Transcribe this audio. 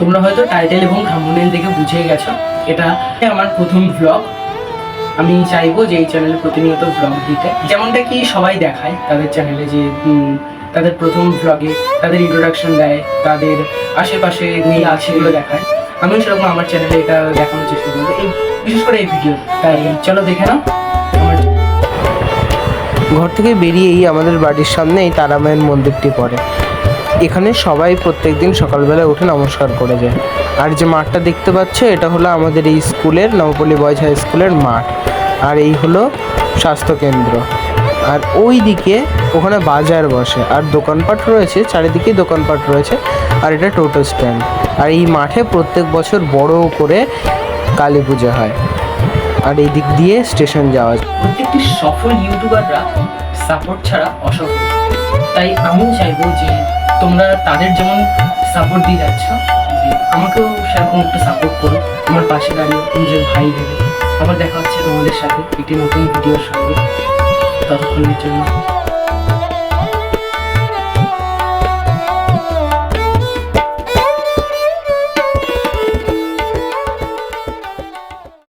তোমরা হয়তো টাইটেল এবং থাম্বনেল দেখে বুঝে গেছো। এটা আমার প্রথম ব্লগ আমি চাইব যে এই চ্যানেলে প্রতিনিয়ত ব্লগ দিতে। যেমনটা কি সবাই দেখায় তাদের চ্যানেলে যে তাদের প্রথম ব্লগে তাদের ইন্ট্রোডাকশন দেয়, তাদের আশেপাশে নিয়ে সেগুলো দেখায়। আমিও সেরকম আমার চ্যানেলে এটা দেখানোর চেষ্টা করব। এই, বিশেষ করে এই ভিডিও তাই, চলো দেখে নাও। ঘর থেকে বেরিয়েই আমাদের বাড়ির সামনে এই তারামায়ের মন্দিরটি পড়ে। এখানে সবাই প্রত্যেকদিন সকালবেলা উঠে নমস্কার করে যায়। আর যে মাঠটা দেখতে পাচ্ছ, এটা হলো আমাদের এই স্কুলের, নবপল্লী বয়েজ হাই স্কুলের মাঠ। আর এই হলো স্বাস্থ্যকেন্দ্র। আর ওই দিকে ওখানে বাজার বসে। আর দোকানপাট রয়েছে চারিদিকে দোকানপাট রয়েছে, আর এটা টোটো স্ট্যান্ড। আর এই মাঠে প্রত্যেক বছর বড় করে কালী পূজা হয়। আর এই দিক দিয়ে স্টেশন যাওয়া যায়। প্রত্যেকটি সফল ইউটিউবাররা সাপোর্ট ছাড়া অসফল। তাই আমিও চাইব যে তোমরা তাদের যেমন সাপোর্ট দিয়ে যাচ্ছ, যে আমাকেও সেরকম একটা সাপোর্ট করো। আমার পাশে দাঁড়িয়ে নিজের ভাই ভেবে আবার দেখা হচ্ছে তোমাদের সাথে একটি নতুন ভিডিওর সঙ্গে। ততক্ষণের জন্য